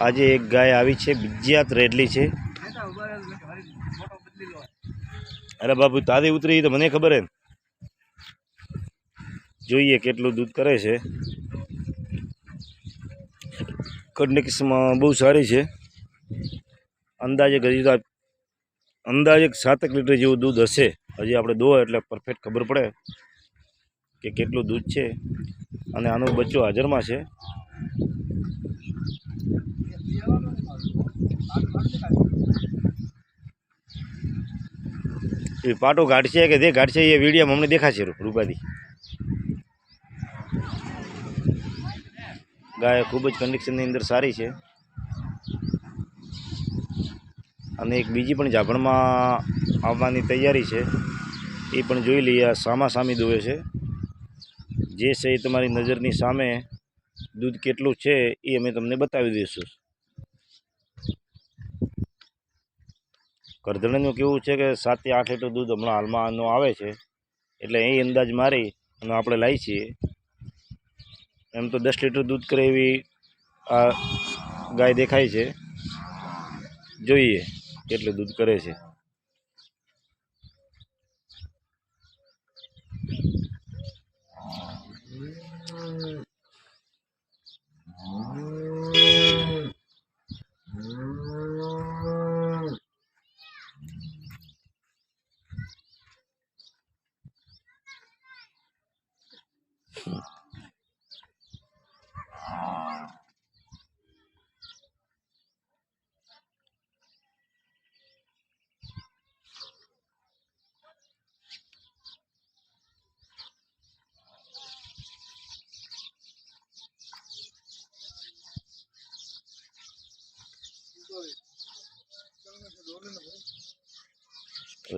આજે એક ગાય આવી છે બીજિયાત રેડલી છે. અરે બાપુ તાદી ઉતરી તો મને ખબર હે જોઈએ કેટલું દૂધ કરે છે. કન્ડિક્સમાં બહુ સારી છે. અંદાજે હજી તો અંદાજે સાતેક લીટર જેવું દૂધ હશે. હજી આપણે દો એટલે પરફેક્ટ ખબર પડે કે કેટલું દૂધ છે. અને આનો બચ્ચો હાજરમાં છે. એ પાટો ઘાટશે કે જે ઘાટશે એ વીડિયો અમને દેખાશે રૂપાથી ગાય ખૂબ જ કન્ડિશનની અંદર સારી છે. અને એક બીજી પણ ઝાપણમાં આવવાની તૈયારી છે. એ પણ જોઈ લઈએ સામા સામી દોવે છે. જે છે તમારી નજરની સામે દૂધ કેટલું છે એ અમે તમને બતાવી દઈશું. કરધણીનું કેવું છે કે સાતથી આઠ લીટર દૂધ હમણાં હાલમાં આનું આવે છે, એટલે એ અંદાજ મારી અને આપણે લાવી છીએ. એમ તો દસ લીટર દૂધ કરે એવી આ ગાય દેખાય છે. જોઈએ કેટલું દૂધ કરે છે. તો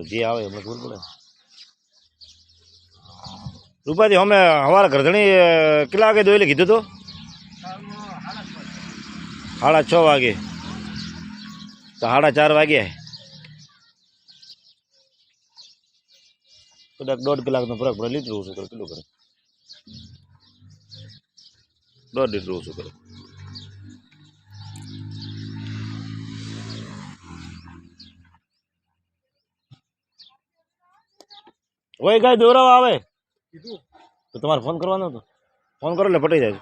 જે આવે એમને ખબર પડે રૂપાજી, અમે અમારા ગરધણી કેટલા વાગે દોઈને કીધું તો? સાડા છ વાગે. તો સાડા ચાર વાગ્યા કદાચ દોઢ કલાકનો ફરક પડે લીટર ઓછું કરે કેટલું કરે? દોઢ લીટર ઓછું કરે વય કઈ દોરાવા આવે. તો તમારે ફોન કરવાનો હતો? ફોન કરો એટલે પટાઈ જાય.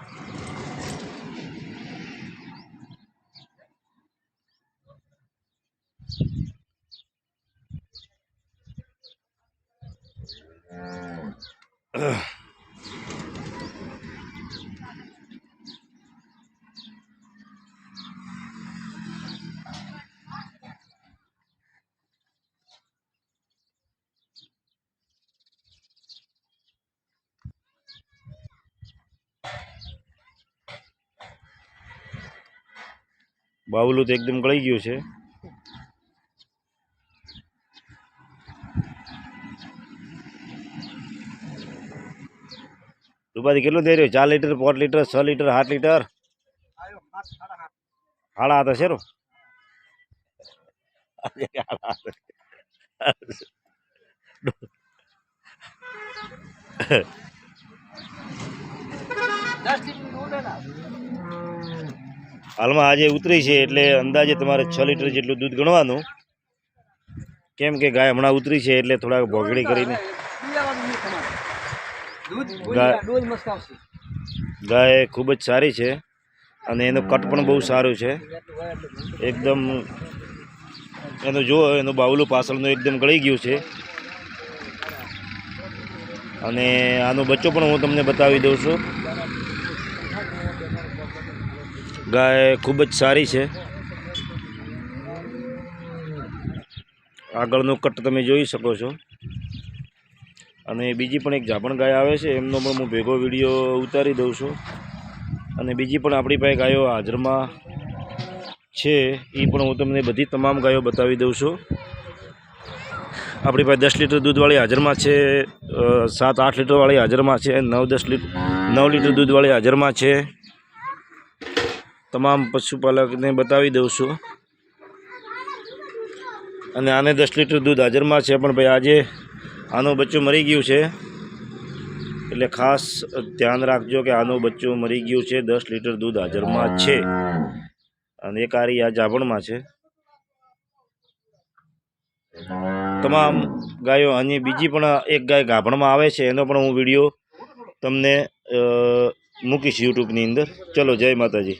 બાવલું તો એકદમ ગળી ગયું છે. રૂપાથી કેટલું થઈ રહ્યું? ચાર લીટર, પાંચ લીટર, છ લીટર આઠ લીટર? હાડા હતા શેરો? હાલમાં આજે ઉતરી છે એટલે અંદાજે તમારે છ લીટર જેટલું દૂધ ગણવાનું. કેમ કે ગાય હમણાં ઉતરી છે એટલે થોડાક ભોગડી કરીને. ગાય ખૂબ જ સારી છે અને એનું કટ પણ બહુ સારું છે. એકદમ એનું જો એનું બાવલું પાછળનું એકદમ ગળી ગયું છે. અને આનો બચ્ચો પણ હું તમને બતાવી દઉં છું. ગાય ખૂબ જ સારી છે. આગળનું કટ તમે જોઈ શકો છો. અને બીજી પણ એક જાપણ ગાય આવે છે, એમનો પણ હું ભેગો વીડિયો ઉતારી દઉં છું. અને બીજી પણ આપણી પાસે ગાયો હાજરમાં છે એ પણ હું તમને બધી તમામ ગાયો બતાવી દઉં છું. આપણી પાસે દસ લીટર દૂધવાળી હાજરમાં છે સાત આઠ લીટરવાળી હાજરમાં છે, નવ દસ લીટર નવ લીટર દૂધવાળી હાજરમાં છે. તમામ પશુપાલકને બતાવી દઉં છું. અને આને દસ લીટર દૂધ હાજરમાં છે, પણ ભાઈ આજે આનું બચ્ચું મરી ગયું છે. એટલે ખાસ ધ્યાન રાખજો કે આનું બચ્ચું મરી ગયું છે, દસ લીટર દૂધ હાજરમાં છે. અને એક આરી આ જાભણમાં છે. તમામ ગાયો અને બીજી પણ એક ગાય ગાભણમાં આવે છે, એનો પણ હું વીડિયો તમને મૂકીશ યુટ્યુબની અંદર. ચલો, જય માતાજી.